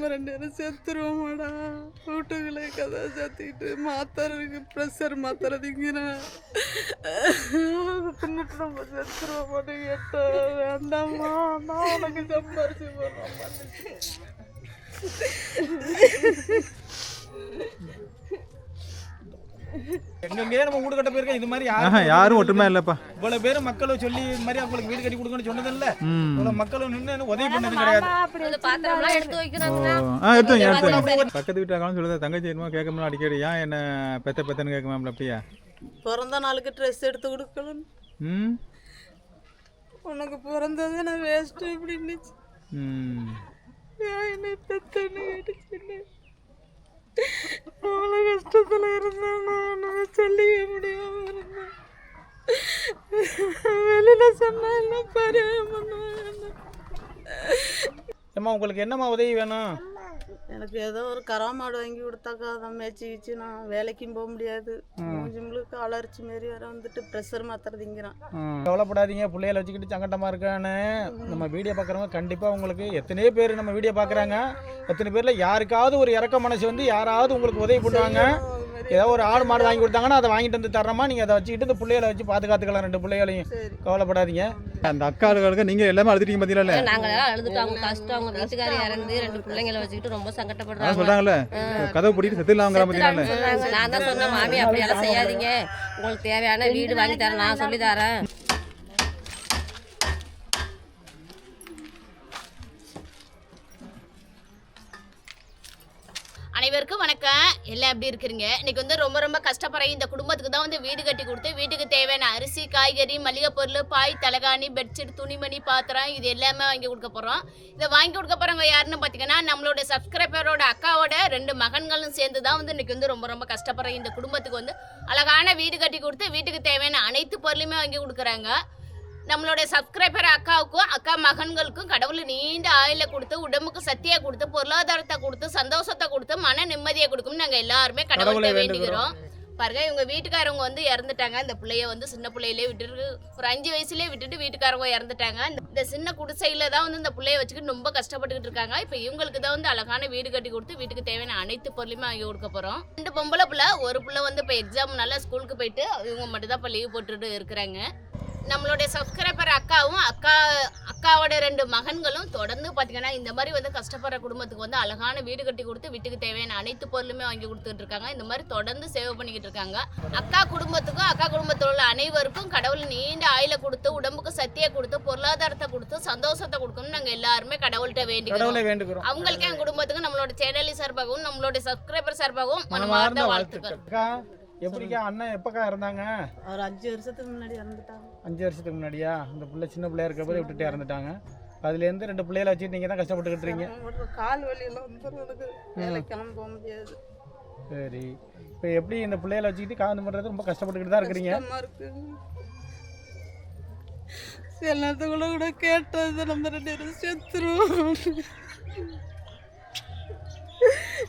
நம்ம ரெண்டு பேரும் செத்துருவோமாடா. வீட்டுக்குள்ளே கதை சேர்த்திக்கிட்டு மாத்திரை இருக்கு ப்ரெஷர் மாத்திரை திங்கிறேன் தின்னுட்டு நம்ம செத்துருவோமாட்டே கேட்டா வேண்டாமா நான் உனக்கு சம்பாரிச்சு போடுறோம் எங்கெங்கே நம்ம வீடு கட்ட போயிருக்கோம். இது மாதிரி யாரும் யாரும் ஒற்றுமை இல்லைப்பா. இவ்வளவு பேர் மக்களை சொல்லி இது மாதிரி அவங்களுக்கு வீடு கட்டி கொடுக்கணும்னு சொன்னதில்ல. ம். இவ்வளவு மக்களும் நின்று உதவி பண்ணது கிடையாது. பக்கத்து வீட்டாங்களும் சொல்லுது தங்கச்சி என்னமோ கேட்கணும் அடிக்கடி. ஏன் என்ன பெத்த பெத்தன்னு கேட்கமாம்ல அப்படியா? பிறந்த நாளுக்கு ட்ரெஸ் எடுத்து கொடுக்கணும். ம். உனக்கு பிறந்தது நான் வேஸ்ட்டு இப்படி இருந்துச்சு. ம். ஏன் என்னை பெத்தன்னு கேட்டுச்சு அவ்வளோ கஷ்டத்தில் இருந்தேன் நான் சொல்லிக்க முடியாமல் இருந்தேன் வெளியில் சொன்னாலும் பாரு ஏம்மா உங்களுக்கு என்னம்மா உதவி வேணும்? எனக்கு ஏதோ ஒரு கராமாடு வாங்கி கொடுத்தாக்கா அதை மேய்ச்சி கிச்சு நான் வேலைக்கும் போக முடியாது. மூஞ்சி முழுக்க அலர்ச்சி மாரி வேற வந்துட்டு ப்ரெஷர் மாத்திரை திங்கிறான் ம். கவலைப்படாதீங்க பிள்ளைகளை வச்சுக்கிட்டு சங்கட்டமா இருக்கான்னு நம்ம வீடியோ பார்க்குறவங்க கண்டிப்பாக உங்களுக்கு எத்தனையோ பேர் நம்ம வீடியோ பார்க்குறாங்க. எத்தனை பேரில் யாருக்காவது ஒரு இறக்க மனசு வந்து யாராவது உங்களுக்கு உதவி பண்ணுவாங்க. ஏதோ ஒரு ஆடு மாடு வாங்கி கொடுத்தாங்கன்னா அதை வாங்கிட்டு வந்து தர்றோமா? நீங்கள் அதை வச்சுக்கிட்டு இந்த பிள்ளைகளை வச்சு பாதுகாத்துக்கலாம் ரெண்டு பிள்ளைகளையும். கவலைப்படாதீங்க. அந்த அக்காளுகளுக்கு நீங்கள் எல்லாமே அழுதுட்டீங்க பார்த்தீங்களா நாங்க எல்லாம் அழுதுட்டு அவங்க கஷ்டம். அவங்க வீட்டுக்காரி இறந்து ரெண்டு பிள்ளைங்களை வச்சுக்கிட்டு ரொம்ப சங்கடப்படுறாங்க. சொல்கிறாங்கல்ல கதவு பூட்டிட்டு செத்துலாங்கிற பார்த்தீங்களா. நான் தான் சொன்னேன் மாமி அப்படியெல்லாம் செய்யாதீங்க. உங்களுக்கு தேவையான வீடு வாங்கி தரேன் நான் சொல்லி தரேன். அனைவருக்கும் வணக்கம். எல்லாம் எப்படி இருக்கிறீங்க? இன்னைக்கு வந்து ரொம்ப ரொம்ப கஷ்டப்படுற இந்த குடும்பத்துக்கு தான் வந்து வீடு கட்டி கொடுத்து வீட்டுக்கு தேவையான அரிசி காய்கறி மளிகை பொருள் பாய் தலகாணி பெட்ஷீட் துணிமணி பாத்திரம் இது எல்லாமே வாங்கி கொடுக்க போகிறோம் இதை வாங்கி கொடுக்க போகிறவங்க யாருன்னு பார்த்தீங்கன்னா நம்மளோட சப்ஸ்கிரைபரோட அக்காவோட ரெண்டு மகன்களும் சேர்ந்து தான் வந்து இன்னைக்கு வந்து ரொம்ப ரொம்ப கஷ்டப்படுற இந்த குடும்பத்துக்கு வந்து அழகான வீடு கட்டி கொடுத்து வீட்டுக்கு தேவையான அனைத்து பொருளுமே வாங்கி கொடுக்குறாங்க. நம்மளுடைய சப்ஸ்கிரைபர் அக்காவுக்கும் அக்கா மகன்களுக்கும் கடவுள் நீண்ட ஆயுள கொடுத்து உடம்புக்கு சக்தியை கொடுத்து பொருளாதாரத்தை கொடுத்து சந்தோஷத்தை கொடுத்து மன நிம்மதியை கொடுக்கும் நாங்க எல்லாருமே கடவுளை வேண்டிக்கிறோம் பாருங்க இவங்க வீட்டுக்காரவங்க வந்து இறந்துட்டாங்க. இந்த பிள்ளைய வந்து சின்ன பிள்ளையிலே விட்டுட்டு ஒரு அஞ்சு வயசுலயே விட்டுட்டு வீட்டுக்காரவங்க இறந்துட்டாங்க. இந்த- சின்ன குடிசையில தான் வந்து இந்த பிள்ளைய வச்சுக்கிட்டு ரொம்ப கஷ்டப்பட்டுக்கிட்டு இருக்காங்க. இப்போ இவங்களுக்கு தான் வந்து அழகான வீடு கட்டி கொடுத்து வீட்டுக்கு தேவையான அனைத்து பொருளுமே வாங்கி கொடுக்க போறோம். ரெண்டு பொம்பளை பிள்ளை ஒரு பிள்ளை வந்து இப்போ எக்ஸாம் நல்லா ஸ்கூலுக்கு போயிட்டு இவங்க மட்டும் தான் இப்போ லீவ் போட்டுட்டு இருக்கிறாங்க. நம்மளுடைய சப்ஸ்கிரைபர் அக்காவும் அக்கா அக்காவோட ரெண்டு மகன்களும் தொடர்ந்து பார்த்தீங்கன்னா இந்த மாதிரி வந்து கஷ்டப்படுற குடும்பத்துக்கு வந்து அழகான வீடு கட்டி கொடுத்து வீட்டுக்கு தேவையான அனைத்து பொருளுமே வாங்கி கொடுத்துட்டு இருக்காங்க. இந்த மாதிரி தொடர்ந்து சேவை பண்ணிக்கிட்டு இருக்காங்க. அக்கா குடும்பத்துக்கும் அக்கா குடும்பத்தில் உள்ள அனைவருக்கும் கடவுள் நீண்ட ஆயில கொடுத்து உடம்புக்கு சத்தியை கொடுத்து பொருளாதாரத்தை கொடுத்து சந்தோஷத்தை கொடுக்கணும்னு நாங்கள் எல்லாருமே கடவுள்கிட்ட வேண்டிக்கிறோம். அவங்களுக்கு என் குடும்பத்துக்கும் நம்மளோட சேனலி சார்பாகவும் நம்மளோட சப்ஸ்கிரைபர் சார்பாகவும் மனமார்ந்த வாழ்த்துக்கள். எப்படிக்கா அண்ணன் எப்பக்கா இருந்தாங்க ஒரு அஞ்சு வருஷத்துக்கு முன்னாடி இறந்துட்டாங்க. அஞ்சு வருஷத்துக்கு முன்னாடியா? இந்த பிள்ளை சின்ன பிள்ளையா இருக்க போது விட்டுட்டே இறந்துட்டாங்க. அதுலேருந்து ரெண்டு பிள்ளைகளை வச்சுட்டு நீங்கள் தான் கஷ்டப்பட்டுக்கிட்டு இருக்கீங்க கால் வலியெல்லாம் வேலைக்கெல்லாம் போக முடியாது. சரி. இப்போ எப்படி இந்த பிள்ளைகளை வச்சுக்கிட்டு காது பண்ணுறது ரொம்ப கஷ்டப்பட்டுக்கிட்டு தான் இருக்கிறீங்க? நேரத்துக்குள்ள கூட கேட்டது நம்ம ரெண்டு பேரும் செத்துருவோம்.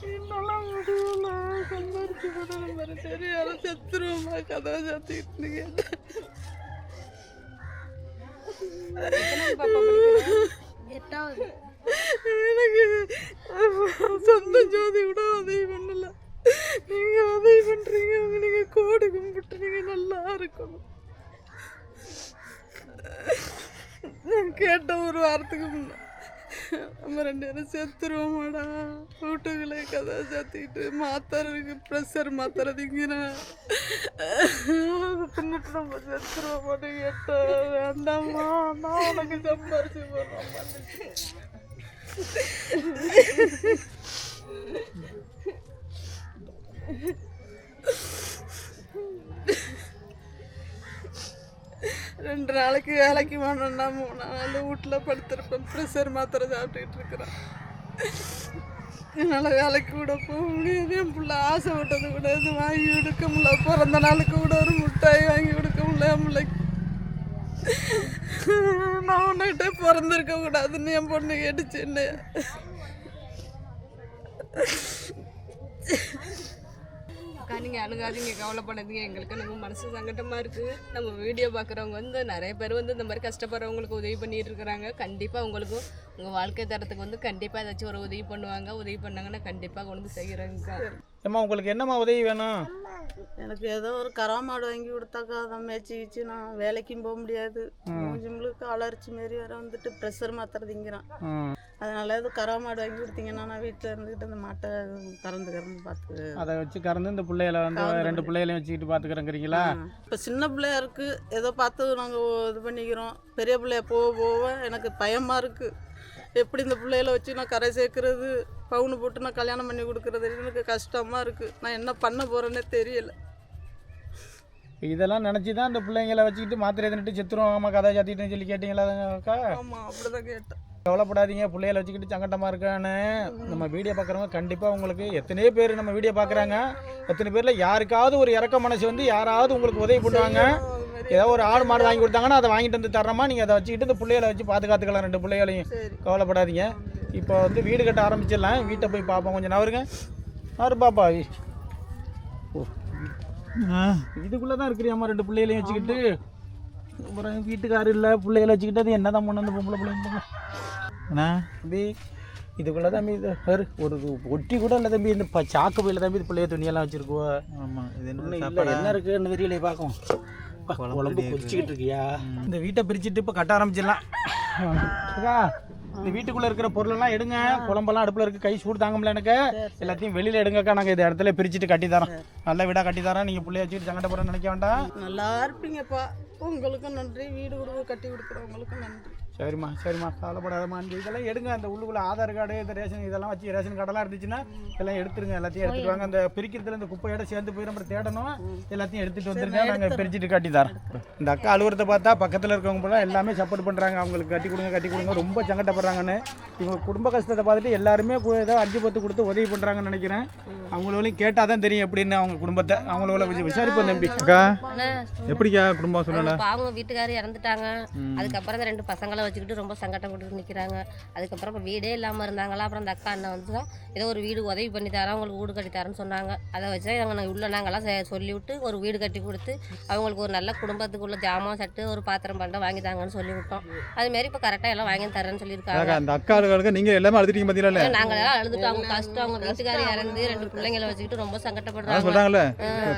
என்னால முடியல. சம்பாரிச்சு கூட யாரும் செத்துருவோமா கதவை சாத்திக்கிட்டு கேட்டேன் சொந்த ஜோதி கூட உதவி பண்ணல நீங்க உதவி பண்றீங்க அவங்க நீங்க கோடு கும்பிட்டு நீங்க நல்லா இருக்கணும் நான் கேட்ட ஒரு வாரத்துக்கு முன்ன நம்ம செத்துருவோமாடா. வீட்டுக்குள்ளே கதை சேர்த்திக்கிட்டு மாத்திரை இருக்கு ப்ரெஷர் மாத்திரை திங்கிறேன் தின்னுட்டு நம்ம செத்துருவோமாட்டே கேட்ட வேண்டாம்மா நான் உனக்கு சம்பாரிச்சு போடுறோம் ரெண்டு நாளைக்கு வேலைக்கு போனோம்னா மூணு நாள் வீட்டில் படுத்திருப்பேன். ப்ரெஷர் மாத்திரை சாப்பிட்டுக்கிட்டு இருக்கிறேன். என்னால் வேலைக்கு கூட போக முடியாது. என் பிள்ளை விட்டது கூட எதுவும் வாங்கி கொடுக்க முடியல. பிறந்த நாளுக்கு கூட ஒரு மிட்டாய் வாங்கி கொடுக்க முடியல என் பிள்ளைக்கு. நான் உன்கிட்ட பிறந்திருக்க கூடாதுன்னு என் பொண்ணு கேட்டுச்சு என்ன நீங்கள் நீங்க அணுகாதீங்க கவலைப்படாதீங்க. எங்களுக்கு நம்ம மனசு சங்கட்டமா இருக்கு. நம்ம வீடியோ பார்க்குறவங்க வந்து நிறைய பேர் வந்து இந்த மாதிரி கஷ்டப்படுறவங்களுக்கு உதவி பண்ணிட்டு இருக்கிறாங்க. கண்டிப்பா உங்களுக்கும் உங்க வாழ்க்கை தரத்துக்கு வந்து கண்டிப்பா ஏதாச்சும் ஒரு உதவி பண்ணுவாங்க. உதவி பண்ணாங்கன்னா கண்டிப்பா கொண்டு வந்து செய்கிறேங்க ஏம்மா உங்களுக்கு என்னம்மா உதவி வேணும்? எனக்கு ஏதோ ஒரு கரா மாடு வாங்கி கொடுத்தாக்கா அதை மேய்ச்சி கிச்சு நான் வேலைக்கும் போக முடியாது. மூஞ்சிங்களுக்கு அலர்ச்சி மாரி வேற வந்துட்டு ப்ரெஷர் மாத்திரை திங்கிறான். ம். அதனால ஏதோ கரா மாடு வாங்கி கொடுத்தீங்கன்னா நான் வீட்டில் இருந்துக்கிட்டு அந்த மாட்டை கறந்து கறந்து பார்த்து அதை வச்சு கறந்து இந்த பிள்ளைகளை வந்து ரெண்டு பிள்ளைகளையும் வச்சுக்கிட்டு பார்த்துக்கிறேங்கிறீங்களா? இப்போ சின்ன பிள்ளையா இருக்கு. ஏதோ பார்த்து நாங்கள் இது பண்ணிக்கிறோம். பெரிய பிள்ளைய போக போக எனக்கு பயமாக இருக்குது எப்படி இந்த பிள்ளைகளை வச்சு நான் கரை சேர்க்கறது பவுனு போட்டு நான் கல்யாணம் பண்ணி கொடுக்கறது? எனக்கு கஷ்டமாக இருக்குது நான் என்ன பண்ண போகிறேன்னே தெரியல. இதெல்லாம் நினச்சி தான் இந்த பிள்ளைங்களை வச்சுக்கிட்டு மாத்திரை தின்னுட்டு செத்துரும் ஆமாம் கதை சாத்திட்டுன்னு சொல்லி கேட்டிங்களா அக்கா? ஆமாம் அப்படி தான் கேட்டேன். கவலைப்படாதீங்க. பிள்ளைகளை வச்சுக்கிட்டு சங்கட்டமாக இருக்கான்னு நம்ம வீடியோ பார்க்குறவங்க கண்டிப்பாக உங்களுக்கு எத்தனையோ பேர் நம்ம வீடியோ பார்க்குறாங்க. எத்தனை பேரில் யாருக்காவது ஒரு இறக்க மனசு வந்து யாராவது உங்களுக்கு உதவி பண்ணுவாங்க ஏதோ ஒரு ஆடு மாடு வாங்கி கொடுத்தாங்கன்னா அதை வாங்கிட்டு வந்து தர்றோமா? நீங்கள் அதை வச்சுக்கிட்டு இந்த பிள்ளைகளை வச்சு பாதுகாத்துக்கலாம் ரெண்டு பிள்ளைகளையும். கவலைப்படாதீங்க. இப்போ வந்து வீடு கட்ட ஆரம்பிச்சிடலாம். வீட்டை போய் பார்ப்போம். கொஞ்சம் நவருங்க நவரு பாப்பா? ஓ. இதுக்குள்ளே தான் இருக்கிறியாம்மா ரெண்டு பிள்ளைகளையும் வச்சுக்கிட்டு. அப்புறம் வீட்டுக்காரர் இல்லை. பிள்ளைகளை வச்சுக்கிட்டு அது என்ன தான் பண்ண அந்த பொம்பளை பிள்ளைங்க அண்ணா தம்பி இதுக்குள்ளே தம்பி இது பாரு ஒரு ஒட்டி கூட இல்லை தம்பி இந்த ப- சாக்கு பையில தம்பி இது பிள்ளைய துணியெல்லாம் வச்சுருக்குவோ. ஆமாம் இது என்ன என்ன இருக்குன்னு தெரியலையே பார்க்கும் குழம்பு கொச்சிக்கிட்டு இருக்கியா? இந்த வீட்டை பிரிச்சுட்டு இப்போ கட்ட ஆரம்பிச்சிடலாம். அக்கா, இந்த வீட்டுக்குள்ள இருக்கிற பொருளெல்லாம் எடுங்க. குழம்பெல்லாம் அடுப்புல இருக்கு கை சூடு தாங்க முடியல எனக்கு. எல்லாத்தையும் வெளியில எடுங்கக்கா நாங்கள் இந்த இடத்துல பிரிச்சுட்டு கட்டி தரோம். நல்ல வீடா கட்டி தரோம் நீங்க பிள்ளைய வச்சுட்டு சங்கட போறேன்னு நினைக்க வேண்டாம். நல்லா இருப்பீங்கப்பா. உங்களுக்கும் நன்றி. வீடு கொடுக்க கட்டி கொடுக்குறவங்களுக்கும் நன்றி. சரிம்மா சரிம்மா. கவலைப்படாதம்மா இதெல்லாம் எடுங்க. அந்த உள்ளுக்குள்ள ஆதார் கார்டு இந்த ரேஷன் இதெல்லாம் வச்சு ரேஷன் கார்டெல்லாம் இருந்துச்சுன்னா எல்லாம் எடுத்துருங்க. எல்லாத்தையும் எடுத்துட்டு வாங்க. அந்த பிரிக்கிறதுல இந்த குப்பையோட சேர்ந்து போய் நம்ம தேடணும். எல்லாத்தையும் எடுத்துட்டு வந்துருங்க. நாங்கள் பிரிச்சுட்டு கட்டி தரோம் இந்த அக்கா அலுவலகத்தை பார்த்தா பக்கத்தில் இருக்கவங்க போல எல்லாமே சப்போர்ட் பண்ணுறாங்க அவங்களுக்கு கட்டி கொடுங்க கட்டி கொடுங்க. ரொம்ப சங்கடப்படுறாங்கன்னு. இவங்க குடும்ப கஷ்டத்தை பார்த்துட்டு எல்லாருமே ஏதோ அஞ்சு பத்து கொடுத்து உதவி பண்ணுறாங்கன்னு நினைக்கிறேன். அவங்களையும் கேட்டால் தான் தெரியும் எப்படின்னு அவங்க குடும்பத்தை. அவங்கள கொஞ்சம் விசாரிப்போம் தம்பி. அக்கா எப்படிக்கா குடும்பம் சொல்லல? பாவம் வீட்டுக்காரர் இறந்துட்டாங்க. அதுக்கப்புறம் ரெண்டு பசங்களை வச்சுக்கிட்டு ரொம்ப சங்கடப்பட்டு நிற்கிறாங்க அதுக்கப்புறம் இப்போ வீடே இல்லாமல் இருந்தாங்களா? அப்புறம் அந்த அக்கா அண்ணன் வந்து தான் ஏதோ ஒரு வீடு உதவி பண்ணி தரேன் அவங்களுக்கு வீடு கட்டி தரேன்னு சொன்னாங்க. அதை வச்சு நாங்கள் உள்ள நாங்கள்லாம் சொல்லிவிட்டு ஒரு வீடு கட்டி கொடுத்து அவங்களுக்கு ஒரு நல்ல குடும்பத்துக்குள்ள ஜாமான் சட்டு ஒரு பாத்திரம் பண்டம் வாங்கி தாங்கன்னு சொல்லி விட்டோம் அதுமாரி இப்போ கரெக்டாக எல்லாம் வாங்கி தரேன்னு சொல்லியிருக்காங்க. அந்த அக்காளுக்கு நீங்கள் எல்லாமே அழுதுட்டீங்க பார்த்தீங்களா நாங்கள் எல்லாம் அழுதுட்டு அவங்க கஷ்டம் அவங்க வீட்டுக்காரர் இறந்து ரெண்டு பிள்ளைங்களை வச்சுக்கிட்டு ரொம்ப சங்கடப்படுறாங்க. சொல்கிறாங்களே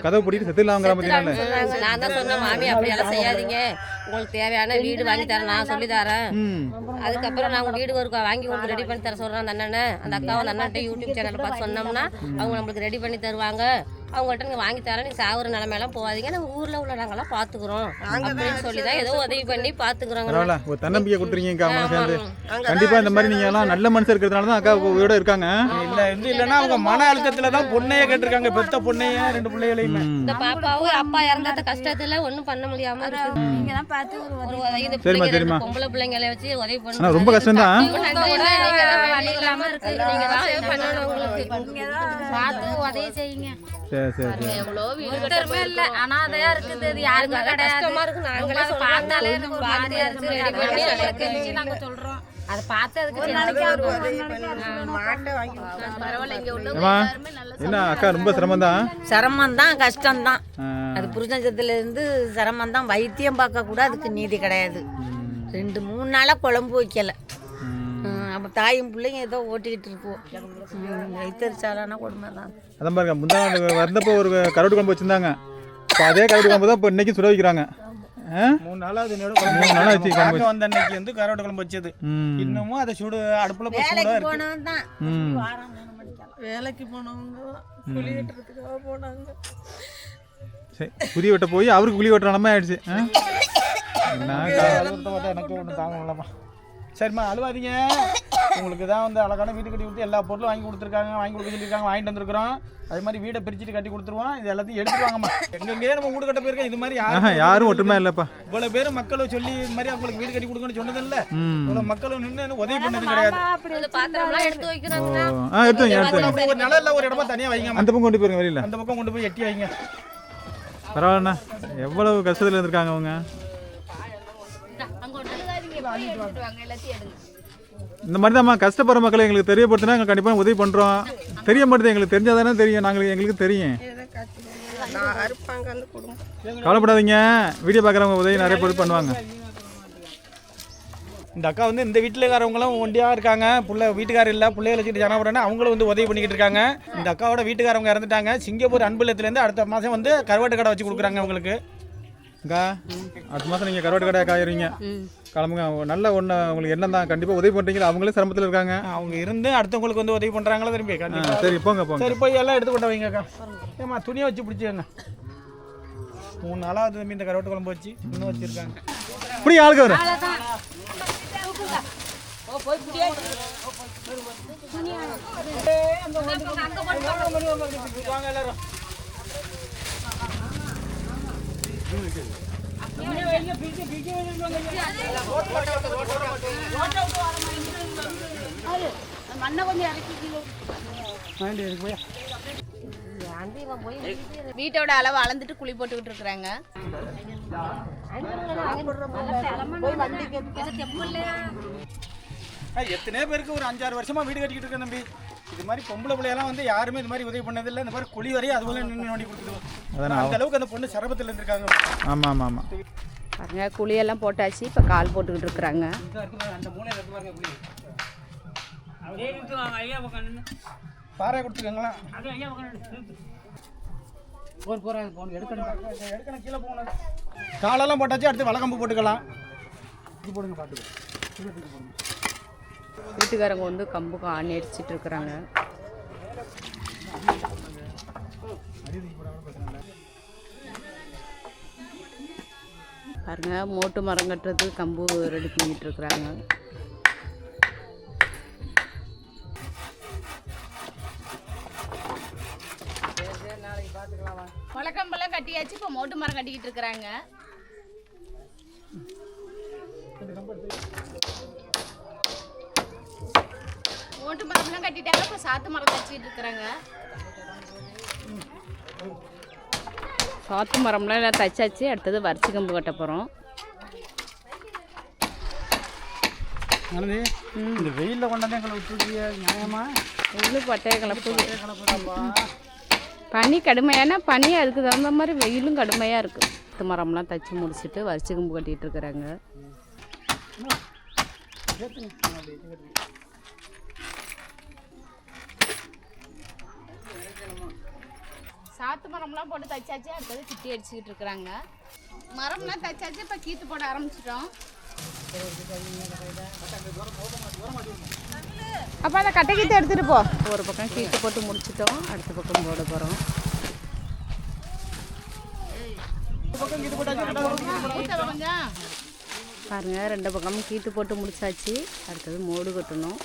கதவு பூட்டிட்டு செத்துலாங்கிற. நான் தான் சொன்னேன் மாமி அப்படியெல்லாம் செய்யாதீங்க. உங்களுக்கு தேவையான வீடு வாங்கி தரேன் நான் சொல்லி தரேன். சொல்கிறேன் அதுக்கப்புறம் நாங்கள் வீடு ஒரு வாங்கி உங்களுக்கு ரெடி பண்ணி தர சொல்கிறேன் அந்த அண்ணனை. அந்த அக்காவை அந்த அண்ணன்ட்ட யூடியூப் சேனல் பார்த்து சொன்னோம்னா அவங்க நம்மளுக்கு ரெடி பண்ணி தருவாங்க. அவங்கள்ட்ட நீங்கள் வாங்கி தரேன் நீங்கள் சாகுற நிலமையெல்லாம் போகாதீங்க நாங்கள் ஊரில் உள்ள நாங்கெல்லாம் பார்த்துக்குறோம் அப்படின்னு சொல்லி தான் ஏதோ உதவி பண்ணி பார்த்துக்குறோங்க ஒரு தன்னம்பிக்கை கொடுத்துருக்கீங்க அவங்க சேர்ந்து கண்டிப்பா இந்த மாதிரி நீங்க எல்லாம் நல்ல மனுஷன் இருக்கிறதுனால தான் அக்கா உயிரோட இருக்காங்க இல்லை இது இல்லைன்னா அவங்க மன அழுத்தத்தில் தான் பொண்ணையே கேட்டிருக்காங்க பெத்த பொண்ணையே ரெண்டு பிள்ளைகளையுமே இந்த பாப்பாவும் அப்பா இறந்தாத கஷ்டத்துல ஒன்றும் பண்ண முடியாம இருக்கு நீங்க தான் பார்த்து ஒரு உதவி சரிம்மா, சரிம்மா. பொம்பளை பிள்ளைங்களை வச்சு உதவி பண்ணி ரொம்ப நீங்க தான் பண்ணணும் உங்களுக்கு நீங்க தான் பார்த்து உதவி செய்யுங்க சரி சரி சரி. எவ்வளோ வீடு ஒருத்தருமே இல்ல. அனாதையா இருக்குது அது யாருமே கிடையாது. நாங்களே. பார்த்தாலே எனக்கு ஒரு மாதிரியா இருக்கு பண்ணி எங்களுக்கு நாங்க சொல்றோம். அதை பார்த்து அதுக்கு என்ன அக்கா ரொம்ப சிரமம் தான் சிரமம் தான் கஷ்டம் தான் அது புருஷத்துல இருந்து சிரமம் தான் வைத்தியம் பார்க்க கூட அதுக்கு நீதி கிடையாது. ரெண்டு மூணு நாளா குழம்பு வைக்கல. அப்ப தாயும் பிள்ளைங்க ஏதோ ஓட்டிக்கிட்டு இருக்கோம் வைத்தறிச்சாலான கொடுமை தான் அதான் பாருங்க முந்தா நாள் வந்தப்போ ஒரு கருவாடு குழம்பு வச்சிருந்தாங்க. இப்போ அதே கருவாடு குழம்பு தான் இப்போ இன்னைக்கு சுட வைக்கிறாங்க? மூணு நாளா அது என்னோட மூணு நாளா வச்சு குழம்பு வந்த அன்னைக்கு வந்து கருவாட்டு குழம்பு வச்சது. இன்னமும் அதை சுடு அடுப்புல போய் சூடா இருக்கு. வேலைக்கு போனவங்க குழி போனாங்க. சரி குதி வெட்ட போய் அவருக்கு குழி வெட்டுற நிலமை ஆயிடுச்சு. எனக்கு ஒன்றும் தாங்க சரிம்மா அழுவாதீங்க. உங்களுக்கு தான் வந்து அழகான வீடு கட்டி கொடுத்து எல்லா பொருளும் வாங்கி கொடுத்துருக்காங்க வாங்கி கொடுக்க சொல்லியிருக்காங்க வாங்கிட்டு வந்திருக்கிறோம். அது மாதிரி வீடை பிரிச்சுட்டு கட்டி கொடுத்துருவோம். இது எல்லாத்தையும் எடுத்துட்டு வாங்கம்மா. எங்கெங்கே நம்ம வீடு கட்ட போயிருக்கோம். இது மாதிரி யாரும் யாரும் ஒற்றுமை இல்லைப்பா. இவ்வளவு பேர் மக்களும் சொல்லி இது மாதிரி அவங்களுக்கு வீடு கட்டி கொடுக்கணும்னு சொன்னது இல்ல ம். இவ்வளவு மக்களும் நின்று உதவி பண்ணது கிடையாது. எடுத்து வைங்க எடுத்து ஒரு நிலம் ஒரு இடமா தனியா வைங்க அந்த பக்கம் கொண்டு போயிருங்க வெளியில அந்த பக்கம் கொண்டு போய் எட்டி வைங்க. பரவாயில்லண்ணா. எவ்வளவு கஷ்டத்தில் இருந்திருக்காங்க அவங்க. வாங்க எல்லாத்தையும் எடுங்க. இந்த மாதிரி தான் கஷ்டப்படுற மக்களை எங்களுக்கு தெரியப்படுத்தினா எங்களுக்கு கண்டிப்பாக உதவி பண்ணுறோம் தெரிய மாட்டேது எங்களுக்கு தெரிஞ்சால் தானே தெரியும். நாங்களுக்கு எங்களுக்கு தெரியும். கவலைப்படாதீங்க. வீடியோ பார்க்குறவங்க உதவி நிறைய பேர் பண்ணுவாங்க. இந்த அக்கா வந்து இந்த வீட்டில் இருக்கிறவங்களும் ஒண்டியாக இருக்காங்க. புள்ள வீட்டுக்காரர் இல்லை பிள்ளைகளை வச்சுட்டு ஜன போகிறேன்னா அவங்களும் வந்து உதவி பண்ணிக்கிட்டு இருக்காங்க. இந்த அக்காவோட வீட்டுக்காரவங்க இறந்துட்டாங்க. சிங்கப்பூர் அன்புலத்துலேருந்து அடுத்த மாதம் வந்து கருவாட்டு கடை வச்சு கொடுக்குறாங்க அவங்களுக்கு அக்கா அடுத்த மாதம் நீங்கள் கருவாட்டு கடை காயிறீங்க. கிளம்புங்க. நல்ல ஒன்று உங்களுக்கு என்ன தான். கண்டிப்பாக உதவி பண்ணுறீங்க அவங்களே சிரமத்தில் இருக்காங்க. அவங்க இருந்து அடுத்தவங்களுக்கு வந்து உதவி பண்ணுறாங்களா திரும்பி? சரி போங்க போங்க. சரி போய் எல்லாம் எடுத்து கொண்டு வைங்க அக்கா. ஏம்மா துணியை வச்சு பிடிச்சிக்கங்க. மூணு நாளாக தம்பி இந்த கருவாட்டு குழம்பு வச்சு. இன்னும் வச்சுருக்காங்க. இப்படி ஆளுக்கு வர வாங்க எல்லாரும். வீட்டோட அளவு அளந்துட்டு குழி போட்டுக்கிட்டு இருக்கிறாங்க. எத்தனை பேருக்கு ஒரு அஞ்சாறு வருஷமா வீடு கட்டிக்கிட்டு இருக்கேன் தம்பி. இது மாதிரி பொம்பளை பிள்ளையெல்லாம் வந்து யாருமே இது மாதிரி உதவி பண்ணதில்லை. இந்த மாதிரி குழி வரையும் அது போல நின்று நோண்டி கொடுத்துருவோம் அந்த அளவுக்கு அந்த பொண்ணு சிரமத்தில் இருந்திருக்காங்க. ஆமாம் ஆமாம் ஆமாம் பாருங்க குழியெல்லாம் போட்டாச்சு. இப்போ கால் போட்டுக்கிட்டு இருக்கிறாங்க. அந்த மூலையில இருக்கு பாருங்க குழி பாறை கொடுத்துருக்காங்களா எடுக்கணும் கீழே போகணும். காலெல்லாம் போட்டாச்சு அடுத்து வளகம்பு போட்டுக்கலாம். இது போடுங்க பார்த்துக்கோ வீட்டுக்காரங்க வந்து கம்புக்கு ஆணி அடிச்சிட்டு இருக்கிறாங்க. பாருங்க மோட்டு மரம் கட்டுறது கம்பு ரெடி பண்ணிட்டு இருக்கிறாங்க. முளக்கம்பெல்லாம் கட்டியாச்சு இப்போ மோட்டு மரம் கட்டிக்கிட்டு இருக்கிறாங்க மோட்டு மரம்லாம் கட்டிட்டாங்க இப்போ சாத்து மரம் தச்சிட்டு இருக்கிறாங்க. சாத்து மரம்லாம் எல்லாம் தச்சாச்சு. அடுத்தது வரிசை கம்பு கட்ட போகிறோம் இந்த வெயிலில் கொண்டாந்து எங்களை விட்டுருக்கிய நியாயமா? உள்ளு பட்டைய கலப்பு. பனி கடுமையான பனி அதுக்கு தகுந்த மாதிரி வெயிலும் கடுமையாக இருக்குது சாத்து மரம்லாம் தச்சு முடிச்சுட்டு வரிசை கம்பு கட்டிட்டு இருக்கிறாங்க. சாத்து மரம்லாம் போட்டு தச்சாச்சு அடுத்தது கிட்டி அடிச்சுக்கிட்டு இருக்கிறாங்க. மரம்லாம் தச்சாச்சு இப்போ கீத்து போட ஆரம்பிச்சிட்டோம். அப்போ அந்த கட்டை கீத்து எடுத்துகிட்டு போ. ஒரு பக்கம் கீத்து போட்டு முடிச்சிட்டோம் அடுத்த பக்கம் போட போகிறோம் பாருங்கள் பாருங்க ரெண்டு பக்கமும் கீத்து போட்டு முடிச்சாச்சு அடுத்தது மோடு கட்டணும்.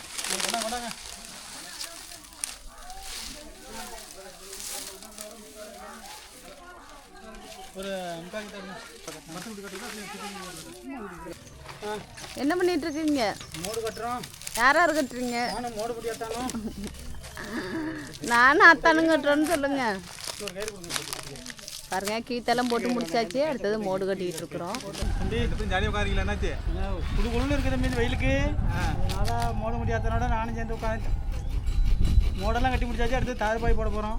என்ன பண்ணிட்டு இருக்கீங்க மோடு கட்டுறோம். யார் யார் கட்டுறீங்க? மோடு முடியாத்தாலும் நானும் அத்தானும் கட்டுறேன்னு சொல்லுங்க. பாருங்க கீத்தெல்லாம் போட்டு முடிச்சாச்சு. அடுத்தது மோடு கட்டிக்கிட்டு இருக்கிறோம். ஜாலியாக உட்காருங்களா என்னாச்சு? குழு குழுன்னு இருக்குது மீது வெயிலுக்கு. அதனால மோட முடியாதனோட நானும் சேர்ந்து உட்காந்து மோடெல்லாம் கட்டி முடிச்சாச்சு. அடுத்து தார்பாய் போட போகிறோம்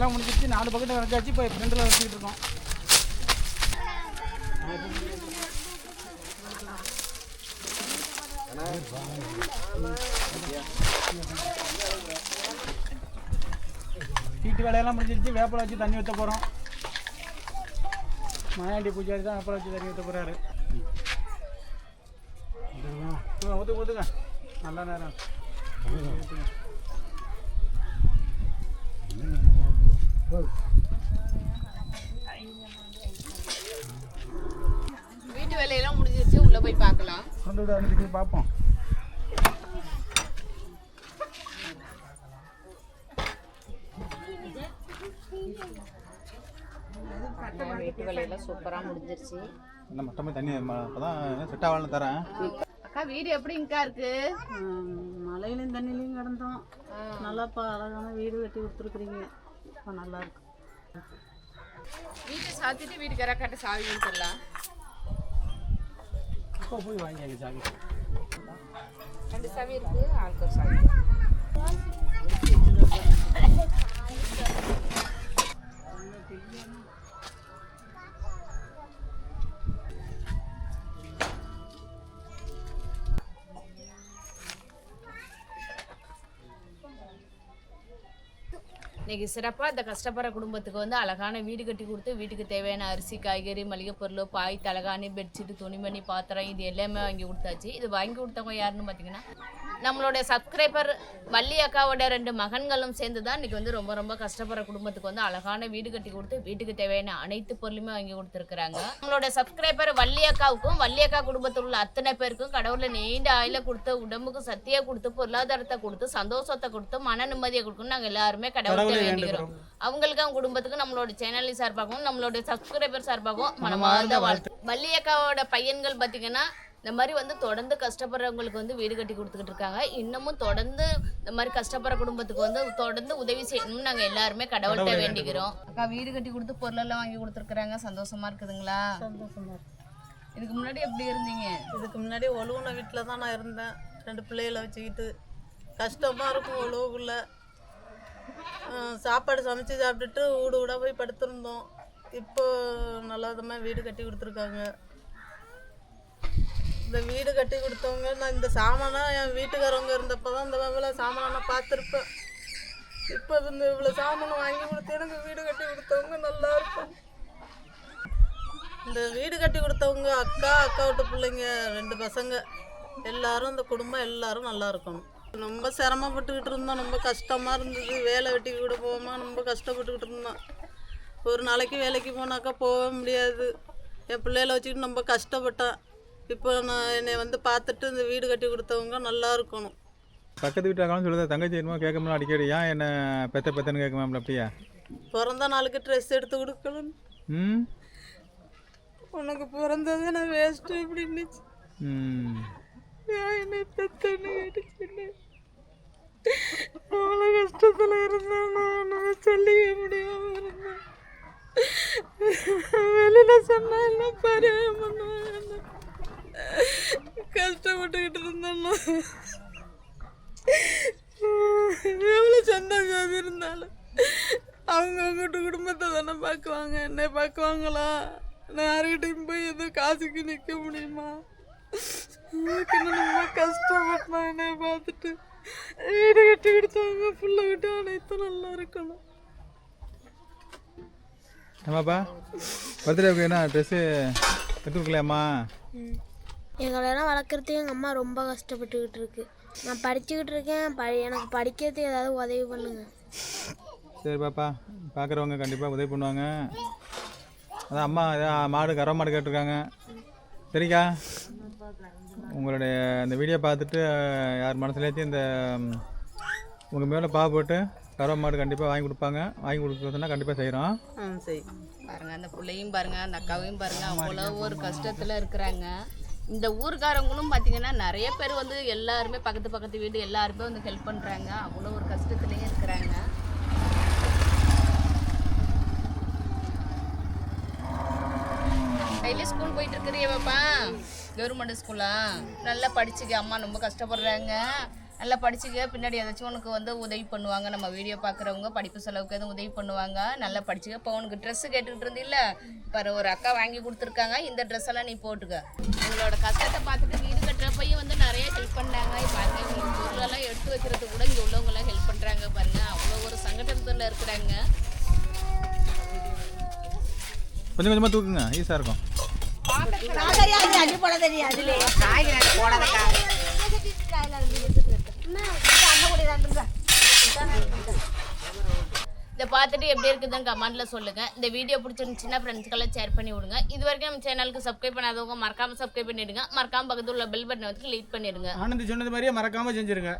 வேலையெல்லாம் முடிஞ்சிச்சு நாலு பக்கெட் வரைச்சாச்சு இப்போ ஃப்ரெண்டில் வச்சுக்கிட்டு இருக்கோம். வீட்டு வேலையெல்லாம் முடிஞ்சிருச்சு. வேப்பிலை வச்சு தண்ணி ஊற்ற போகிறோம் மாயாண்டி பூஜாரி தான் வேப்பிலை வச்சு தண்ணி ஊற்ற போகிறாரு ஊற்றுங்க ஊற்றுங்க நல்ல நேரம் ஊற்றுங்க. வீட்டு வேலையெல்லாம் முடிஞ்சிருச்சு உள்ளே போய் பார்க்கலாம். கொண்டு அனுப்பிட்டு பார்ப்போம். வீட்டு வேலையெல்லாம் சூப்பராக முடிஞ்சிருச்சு. இந்த மட்டமே தண்ணி அப்போ தான் செட் ஆகலன்னு தரேன். அக்கா வீடு எப்படிங்கக்கா இருக்கு? மழையிலையும் தண்ணிலையும் கிடந்தோம். நல்லாப்பா அழகான வீடு கட்டி கொடுத்துருக்குறீங்க. நல்லா இருக்கு. வீட்டை சாத்திட்டு வீட்டுக்கார கட்ட சாவி கொடுத்துடலாம் இப்போ போய் வாங்கி சாமி ரெண்டு சாவி இருக்கு ஆளுக்கு ஒரு சாவி. இன்னைக்கு சிறப்பாக இந்த கஷ்டப்படுற குடும்பத்துக்கு வந்து அழகான வீடு கட்டி கொடுத்து வீட்டுக்கு தேவையான அரிசி காய்கறி மளிகை பொருள் பாய் தலகாணி பெட்ஷீட் துணிமணி பாத்திரம் இது எல்லாமே வாங்கி கொடுத்தாச்சு. இது வாங்கி கொடுத்தவங்க யாருன்னு பார்த்தீங்கன்னா நம்மளுடைய சப்ஸ்கிரைபர் வள்ளி அக்காவோட ரெண்டு மகன்களும் சேர்ந்து தான் இன்னைக்கு வந்து ரொம்ப ரொம்ப கஷ்டப்படுற குடும்பத்துக்கு வந்து அழகான வீடு கட்டி கொடுத்து வீட்டுக்கு தேவையான அனைத்து பொருளுமே வாங்கி கொடுத்துருக்குறாங்க. நம்மளோட சப்ஸ்கிரைபர் வள்ளி அக்காவுக்கும் வள்ளி அக்கா குடும்பத்தில் உள்ள அத்தனை பேருக்கும் கடவுளை நீண்ட ஆயில கொடுத்து உடம்புக்கு சக்தியை கொடுத்து பொருளாதாரத்தை கொடுத்து சந்தோஷத்தை கொடுத்து மன நிம்மதியை கொடுக்கணும் நாங்கள் எல்லாருமே கடவுளை வேண்டிக்கிறோம். அவங்களுக்கு அவங்க குடும்பத்துக்கு நம்மளோட சேனல் சார்பாகவும் நம்மளோட சப்ஸ்கிரைபர் சார்பாகவும் மனமார்ந்த வாழ்த்து. வள்ளி அக்காவோட பையன்கள் பார்த்தீங்கன்னா இந்த மாதிரி வந்து தொடர்ந்து கஷ்டப்படுறவங்களுக்கு வந்து வீடு கட்டி கொடுத்துக்கிட்டு இருக்காங்க. இன்னமும் தொடர்ந்து இந்த மாதிரி கஷ்டப்படுற குடும்பத்துக்கு வந்து தொடர்ந்து உதவி செய்யணும்னு நாங்க எல்லாருமே கடவுள்கிட்ட வேண்டிக்கிறோம். அக்கா வீடு கட்டி கொடுத்து பொருளெல்லாம் வாங்கி கொடுத்துருக்குறாங்க. சந்தோஷமா இருக்குதுங்களா? சந்தோஷமா இருக்கு. இதுக்கு முன்னாடி எப்படி இருந்தீங்க? இதுக்கு முன்னாடி ஒழுகுன வீட்டில் தான் நான் இருந்தேன். ரெண்டு பிள்ளைகளை வச்சுக்கிட்டு கஷ்டமாக இருக்கும் ஒழுவுக்குள்ள சாப்பாடு சமைச்சு சாப்பிட்டுட்டு வீடு வீடாக போய் படுத்திருந்தோம். இப்போ நல்லா விதமாக வீடு கட்டி கொடுத்துருக்காங்க. இந்த வீடு கட்டி கொடுத்தவங்க நான் இந்த சாமானா என் வீட்டுக்காரவங்க இருந்தப்போ தான் இந்த இவ்வளோ சாமானை நான் பார்த்துருப்பேன். இப்போ இந்த இவ்வளோ சாமானை வாங்கி கொடுத்து எனக்கு வீடு கட்டி கொடுத்தவங்க நல்லா இருக்கும் இந்த வீடு கட்டி கொடுத்தவங்க அக்கா அக்கா விட்டு பிள்ளைங்க ரெண்டு பசங்க எல்லாரும் இந்த குடும்பம் எல்லாரும் நல்லா இருக்கணும். ரொம்ப சிரமப்பட்டுக்கிட்டு இருந்தோம். ரொம்ப கஷ்டமாக இருந்தது. வேலை வெட்டி கூட போகாமல் ரொம்ப கஷ்டப்பட்டுக்கிட்டு இருந்தோம். ஒரு நாளைக்கு வேலைக்கு போனாக்கா போக முடியாது. என் பிள்ளைகளை வச்சுக்கிட்டு ரொம்ப கஷ்டப்பட்டேன். இப்போ நான் என்னை வந்து பார்த்துட்டு இந்த வீடு கட்டி கொடுத்தவங்க நல்லா இருக்கணும். பக்கத்து வீட்டாக்காலும் சொல்லுது தங்கச்சி என்னமோ கேட்கணும் அடிக்கடி ஏன் என்ன பெத்த பெத்தன்னு கேட்க அப்படியா? பிறந்த நாளுக்கு ட்ரெஸ் எடுத்து கொடுக்கணும். ம். உனக்கு பிறந்ததே நான் வேஸ்ட்டு இப்படி இருந்துச்சு. ம். ஏன் என்னை பெத்தன்னு கேட்டுச்சுன்னு. அவ்வளோ கஷ்டத்தில் இருந்தேன் நான். சொல்லிக்க முடியாம இருந்தேன். வெளியில் சொன்னா என்ன பாரு பண்ணுவாங்க கஷ்டப்பட்டுக்கிட்டு இருந்தேன் நான். எவ்வளோ சந்தோஷம் இருந்தாலும் அவங்க அவங்ககிட்ட குடும்பத்தை தானே பார்க்குவாங்க. என்னை பார்க்குவாங்களா? நான் யாருக்கிட்டையும் போய் எதுவும் காசுக்கு நிற்க முடியுமா? ரொம்ப கஷ்டப்பட்டேன் என்னை பார்த்துட்டு வீடு கட்டி கொடுத்தவங்க புள்ள விட்டு அனைத்தும் நல்லா இருக்கணும். ஆமாப்பா பர்த்டேவுக்கு என்ன ட்ரெஸ்ஸு எடுத்து கொடுக்கலையாம்மா எங்களெல்லாம் வளர்க்குறதுக்கு எங்கள் அம்மா ரொம்ப கஷ்டப்பட்டுக்கிட்டு இருக்கு. நான் படிச்சுக்கிட்டு இருக்கேன். ப எனக்கு படிக்கிறதுக்கு ஏதாவது உதவி பண்ணுங்க. சரி பாப்பா. பார்க்குறவங்க கண்டிப்பாக உதவி பண்ணுவாங்க. அதான் அம்மா ஏதாவது மாடு கறவை மாடு கேட்டிருக்காங்க. சரிக்கா. உங்களுடைய இந்த வீடியோ பார்த்துட்டு யார் மனசுலேயும் இந்த உங்கள் மேலே பா போட்டு கறவை மாடு கண்டிப்பாக வாங்கி கொடுப்பாங்க. வாங்கி கொடுக்க சொன்னால் கண்டிப்பாக செய்கிறோம் சரி. பாருங்க அந்த பிள்ளையும் பாருங்க அந்த அக்காவையும் பாருங்க. அவ்வளோ ஒரு கஷ்டத்துல இருக்கிறாங்க. இந்த ஊர்க்காரங்களும் பார்த்தீங்கன்னா நிறைய பேர் வந்து எல்லாருமே பக்கத்து பக்கத்து வீடு எல்லாருமே வந்து ஹெல்ப் பண்ணுறாங்க அவ்வளோ ஒரு கஷ்டத்துலேயே இருக்கிறாங்க. டெய்லி ஸ்கூல் போயிட்டு இருக்கிறியவாப்பா கவர்மெண்ட் ஸ்கூலா நல்லா படிச்சுக்க. அம்மா ரொம்ப கஷ்டப்படுறாங்க. நல்லா படிச்சுக்க பின்னாடி ஏதாச்சும் உனக்கு வந்து உதவி பண்ணுவாங்க. நம்ம வீடியோ பார்க்குறவங்க படிப்பு செலவுக்கு எதுவும் உதவி பண்ணுவாங்க. நல்லா படிச்சுக்க. இப்போ உனக்கு ட்ரெஸ்ஸு கேட்டுக்கிட்டு இருந்தில்ல பாரு ஒரு அக்கா வாங்கி கொடுத்துருக்காங்க. இந்த ட்ரெஸ் எல்லாம் நீ போட்டுக்க. உங்களோட கஷ்டத்தை பார்த்துட்டு வீடு கட்டுறப்பையும் வந்து நிறைய ஹெல்ப் பண்ணாங்க. பாருங்க உங்களுக்கு பொருளெல்லாம் எடுத்து வைக்கிறதுக்கு கூட இங்கே உள்ளவங்களாம் ஹெல்ப் பண்ணுறாங்க பாருங்க. அவ்வளோ ஒரு சங்கடத்தில் இருக்கிறாங்க. கொஞ்சம் கொஞ்சமாக தூக்குங்க. ஈஸியாக இருக்கும். இதை பார்த்துட்டு எப்படி இருக்குதுன்னு கமெண்ட்டில் சொல்லுங்கள் இந்த வீடியோ பிடிச்சிருந்துச்சுன்னா ஃப்ரெண்ட்ஸ்க்கெல்லாம் ஷேர் பண்ணி விடுங்க. இது வரைக்கும் நம்ம சேனலுக்கு சப்ஸ்கிரைப் பண்ணாதவங்க மறக்காமல் சப்ஸ்கிரைப் பண்ணிடுங்க. மறக்காமல் பக்கத்தில் உள்ள பெல் பட்டனை வந்து கிளிக் பண்ணிடுங்க. ஆனந்த் சொன்னது மாதிரியே மறக்காமல் செஞ்சுருங்க.